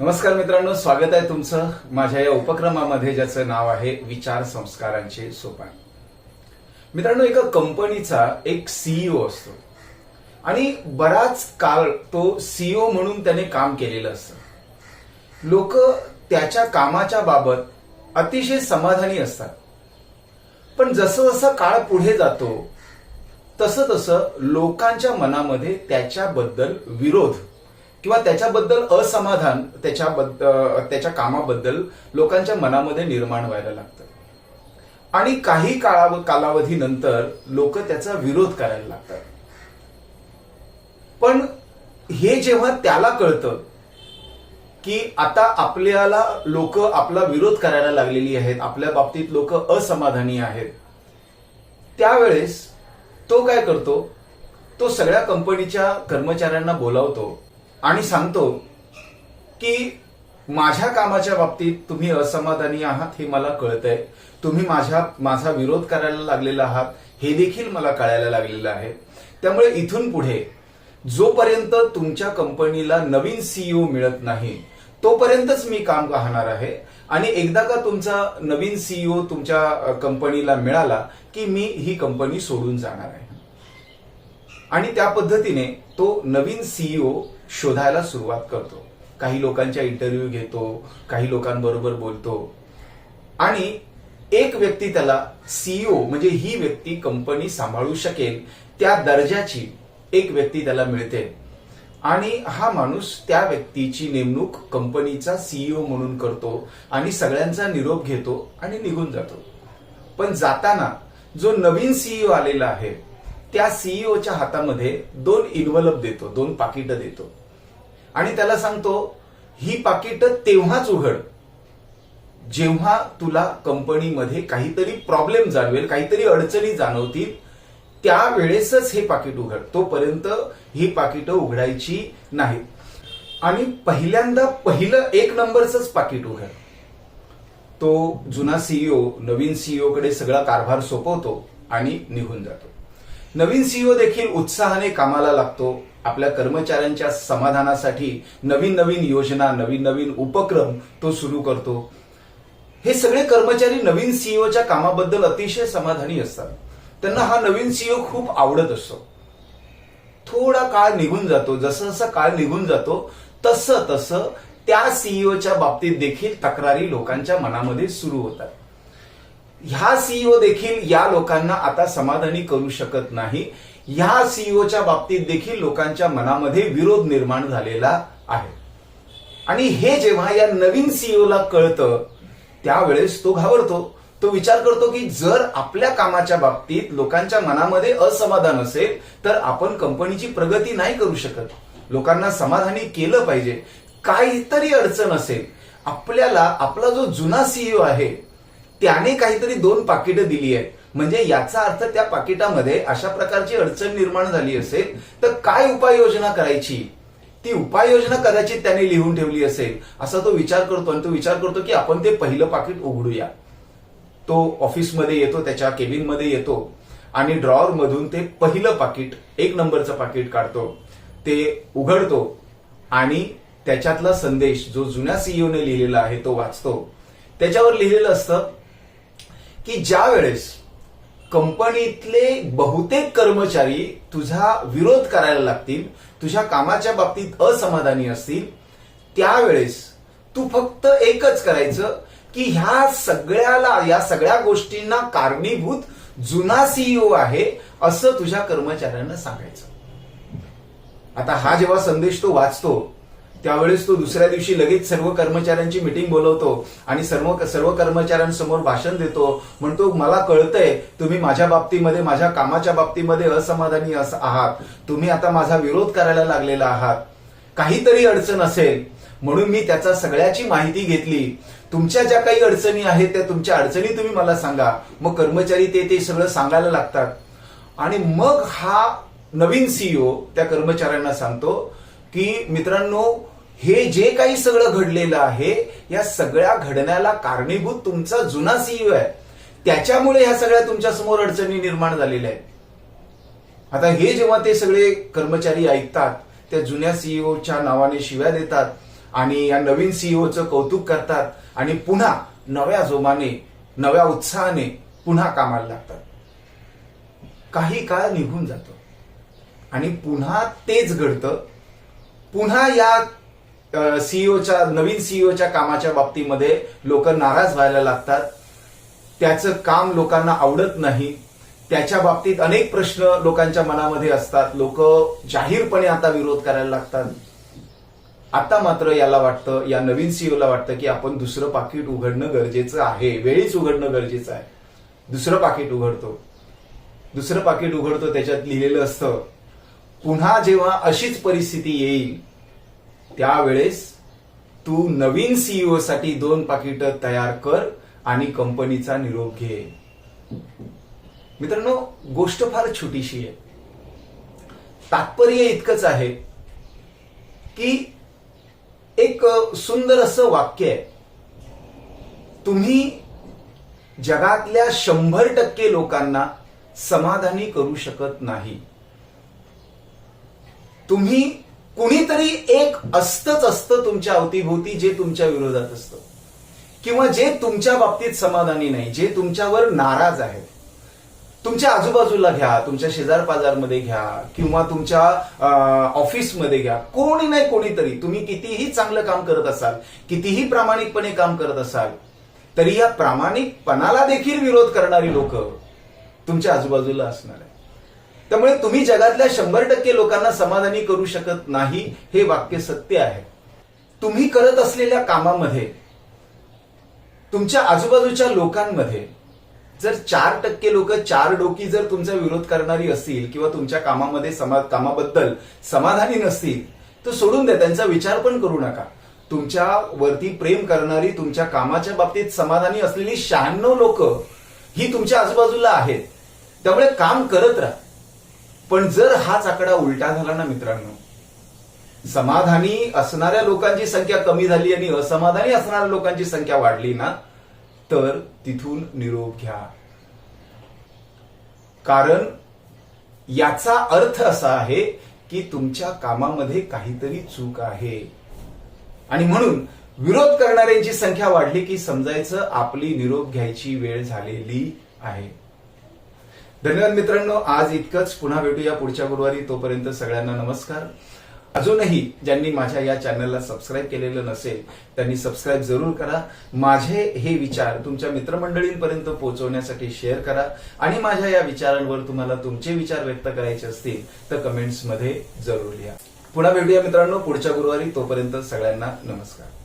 नमस्कार मित्रांनो स्वागत आहे तुमचं माझ्या या उपक्रमामध्ये ज्याचं नाव आहे विचार संस्कारांचे सोपान. मित्रांनो एका कंपनीचा एक सीईओ असतो. आणि बराच काळ तो सीईओ म्हणून त्याने काम केलेलं असतं. लोक त्याच्या कामाच्या बाबत अतिशय समाधानी असतात. पण जसं जसं काळ पुढे जातो तसं तसं लोकांच्या मनामध्ये त्याच्याबद्दल विरोध किंवा त्याच्याबद्दल असमाधान त्याच्याबद्दल त्याच्या कामाबद्दल लोकांच्या मनामध्ये निर्माण व्हायला लागतं. आणि काही काळा कालावधीनंतर लोक त्याचा विरोध करायला लागतात. पण हे जेव्हा त्याला कळतं की आता आपल्याला लोक आपला विरोध करायला लागलेली आहेत आपल्या बाबतीत लोक असमाधानी आहेत त्यावेळेस तो काय करतो? तो सगळ्या कंपनीच्या कर्मचाऱ्यांना बोलावतो आणि सांगतो की माझ्या कामाच्या बाबतीत तुम्ही असमाधानी आहात हे मला कळतंय. तुम्ही माझ्या माझा विरोध करायला लागलेला आहात हे देखील मला कळायला लागलेलं आहे. त्यामुळे इथून पुढे जोपर्यंत तुमच्या कंपनीला नवीन सीईओ मिळत नाही तोपर्यंतच मी काम पाहणार आहे. आणि एकदा का तुमचा नवीन सीईओ तुमच्या कंपनीला मिळाला की मी ही कंपनी सोडून जाणार आहे. आणि त्या पद्धतीने तो नवीन सीईओ शोधायला सुरुवात करतो. काही लोकांच्या इंटरव्ह्यू घेतो काही लोकांबरोबर बोलतो. आणि एक व्यक्ती त्याला सीईओ म्हणजे ही व्यक्ती कंपनी सांभाळू शकेल त्या दर्जाची एक व्यक्ती त्याला मिळते. आणि हा माणूस त्या व्यक्तीची नेमणूक कंपनीचा सीईओ म्हणून करतो आणि सगळ्यांचा निरोप घेतो आणि निघून जातो. पण जाताना जो नवीन सीईओ आलेला आहे त्या सीईओच्या हातामध्ये दोन इन्व्हलप देतो दोन पाकिटं देतो. आणि त्याला सांगतो ही पाकिटं तेव्हाच उघड जेव्हा तुला कंपनीमध्ये काहीतरी प्रॉब्लेम जाणवेल काहीतरी अडचणी जाणवतील त्यावेळेसच हे पाकिट उघड. तोपर्यंत ही पाकिटं उघडायची नाहीत. आणि पहिल्यांदा पहिलं एक नंबरच पाकिट उघड. तो जुना सीईओ नवीन सीईओ कडे सगळा कारभार सोपवतो आणि निघून जातो. नवीन सीईओ देखील उत्साहाने कामाला लागतो. आपल्या कर्मचाऱ्यांच्या समाधानासाठी नवीन नवीन योजना नवीन नवीन उपक्रम तो सुरू करतो. हे सगळे कर्मचारी नवीन सीईओच्या कामाबद्दल अतिशय समाधानी असतात. त्यांना हा नवीन सीईओ खूप आवडत असतो. थोडा काळ निघून जातो. जसं जसं काळ निघून जातो तसं तसं त्या सीईओच्या बाबतीत देखील तक्रारी लोकांच्या मनामध्ये सुरू होतात. ह्या सीईओ देखील या लोकांना आता समाधानी करू शकत नाही. ह्या सीईओच्या बाबतीत देखील लोकांच्या मनामध्ये विरोध निर्माण झालेला आहे. आणि हे जेव्हा या नवीन सीईओला कळतं त्यावेळेस तो घाबरतो. तो विचार करतो की जर आपल्या कामाच्या बाबतीत लोकांच्या मनामध्ये असमाधान असेल तर आपण कंपनीची प्रगती नाही करू शकत. लोकांना समाधानी केलं पाहिजे. काहीतरी अडचण असेल. आपल्याला आपला जो जुना सीईओ आहे त्याने काहीतरी दोन पाकिटं दिली आहेत. म्हणजे याचा अर्थ त्या पाकिटामध्ये अशा प्रकारची अडचण निर्माण झाली असेल तर काय उपाययोजना करायची? ती उपाययोजना कदाचित त्याने लिहून ठेवली असेल. असा तो विचार करतो आणि तो विचार करतो की आपण ते पहिलं पाकिट उघडूया. तो ऑफिसमध्ये येतो त्याच्या केबिनमध्ये येतो आणि ड्रॉवर मधून ते पहिलं पाकिट एक नंबरचं पाकिट काढतो. ते उघडतो आणि त्याच्यातला संदेश जो जुन्या सीईओने लिहिलेला आहे तो वाचतो. त्याच्यावर लिहिलेलं असतं की ज्या वेळेस कंपनीतले बहुतेक कर्मचारी तुझा विरोध करायला लागतील तुझ्या कामाच्या बाबतीत असमाधानी असतील त्यावेळेस तू फक्त एकच करायचं की ह्या सगळ्याला या सगळ्या गोष्टींना कारणीभूत जुना सीईओ आहे असं तुझ्या कर्मचाऱ्यांना सांगायचं. आता हा जेव्हा संदेश तो वाचतो त्यावेळेस तो दुसऱ्या दिवशी लगेच सर्व कर्मचाऱ्यांची मिटिंग बोलवतो आणि सर्व सर्व कर्मचाऱ्यांसमोर भाषण देतो. म्हणतो मला कळतंय तुम्ही माझ्या बाबतीमध्ये माझ्या कामाच्या बाबतीमध्ये असमाधानी अस- आहात. तुम्ही आता माझा विरोध करायला लागलेला आहात. काहीतरी अडचण असेल म्हणून मी त्याचा सगळ्याची माहिती घेतली. तुमच्या ज्या काही अडचणी आहेत त्या तुमच्या अडचणी तुम्ही मला सांगा. मग कर्मचारी ते ते सगळं सांगायला लागतात. आणि मग हा नवीन सीईओ त्या कर्मचाऱ्यांना सांगतो की मित्रांनो हे जे काही सगळं घडलेलं आहे या सगळ्या घडण्याला कारणीभूत तुमचा जुना सीईओ आहे. त्याच्यामुळे ह्या सगळ्या तुमच्यासमोर अडचणी निर्माण झालेल्या आहेत. आता हे जेव्हा ते सगळे कर्मचारी ऐकतात त्या जुन्या सीईओच्या नावाने शिव्या देतात आणि या नवीन सीईओचं कौतुक करतात आणि पुन्हा नव्या जोमाने नव्या उत्साहाने पुन्हा कामाला लागतात. काही काळ निघून जातो. आणि पुन्हा तेच घडतं. पुन्हा या सीईओच्या नवीन सीईओच्या कामाच्या बाबतीमध्ये लोक नाराज व्हायला लागतात. त्याचं काम लोकांना आवडत नाही. त्याच्या बाबतीत अनेक प्रश्न लोकांच्या मनामध्ये असतात. लोक जाहीरपणे आता विरोध करायला लागतात. आता मात्र याला वाटतं या नवीन सीईओला वाटतं की आपण दुसरं पाकिट उघडणं गरजेचं आहे. वेळीच उघडणं गरजेचं आहे. दुसरं पाकिट उघडतो. दुसरं पाकिट उघडतो त्याच्यात लिहिलेलं असतं पुन्हा जेव्हा अशीच परिस्थिती येईल त्यावेळेस तू नवीन सीईओ साठी दोन पाकिट तयार कर आणि कंपनीचा निरोप घे. मित्रांनो गोष्ट फार छोटीशी आहे. तात्पर्य इतकंच आहे की एक सुंदर असं वाक्य आहे. तुम्ही जगातल्या शंभर टक्के लोकांना समाधानी करू शकत नाही. तुम्ही कुणीतरी एक असतच असतं तुमच्या अवतीभोवती जे तुमच्या विरोधात असतं. किंवा जे तुमच्या बाबतीत समाधानी नाही जे तुमच्यावर नाराज आहेत. तुमच्या आजूबाजूला घ्या तुमच्या शेजार पाजारमध्ये घ्या किंवा तुमच्या ऑफिसमध्ये घ्या. कोणी नाही कोणीतरी. तुम्ही कितीही चांगलं काम करत असाल कितीही प्रामाणिकपणे काम करत असाल तरी या प्रामाणिकपणाला देखील विरोध करणारी लोक तुमच्या आजूबाजूला असणार आहे त्यामुळे तुम्ही जगातल्या शंभर टक्के लोकांना समाधानी करू शकत नाही हे वाक्य सत्य आहे. तुम्ही करत असलेल्या कामामध्ये तुमच्या आजूबाजूच्या लोकांमध्ये जर चार टक्के लोक चार डोकी जर तुमचा विरोध करणारी असतील किंवा तुमच्या कामामध्ये समा कामाबद्दल समाधानी नसतील तर सोडून द्या त्यांचा विचार पण करू नका. तुमच्या वरती प्रेम करणारी तुमच्या कामाच्या बाबतीत समाधानी असलेली शहाण्णव लोक ही तुमच्या आजूबाजूला आहेत. त्यामुळे काम करत राहा. पण जर हाच आकडा उलटा झाला ना मित्रांनो समाधानी असणाऱ्या लोकांची संख्या कमी झाली आणि असमाधानी असणाऱ्या लोकांची संख्या वाढली ना तर तिथून निरोप घ्या. कारण याचा अर्थ असा आहे की तुमच्या कामामध्ये काहीतरी चूक आहे. आणि म्हणून विरोध करणाऱ्यांची संख्या वाढली की समजायचं आपली निरोप घ्यायची वेळ झालेली आहे. धन्यवाद मित्रांनो आज इतकंच. पुन्हा भेटूया पुढच्या गुरुवारी. तोपर्यंत सगळ्यांना नमस्कार. अजूनही ज्यांनी माझ्या या चॅनलला सबस्क्राईब केलेलं नसेल त्यांनी सबस्क्राईब जरूर करा. माझे हे विचार तुमच्या मित्रमंडळींपर्यंत पोहोचवण्यासाठी शेअर करा. आणि माझ्या या विचारांवर तुम्हाला तुमचे विचार व्यक्त करायचे असतील तर कमेंट्समध्ये जरूर लिहा. पुन्हा भेटूया मित्रांनो पुढच्या गुरुवारी. तोपर्यंत सगळ्यांना नमस्कार.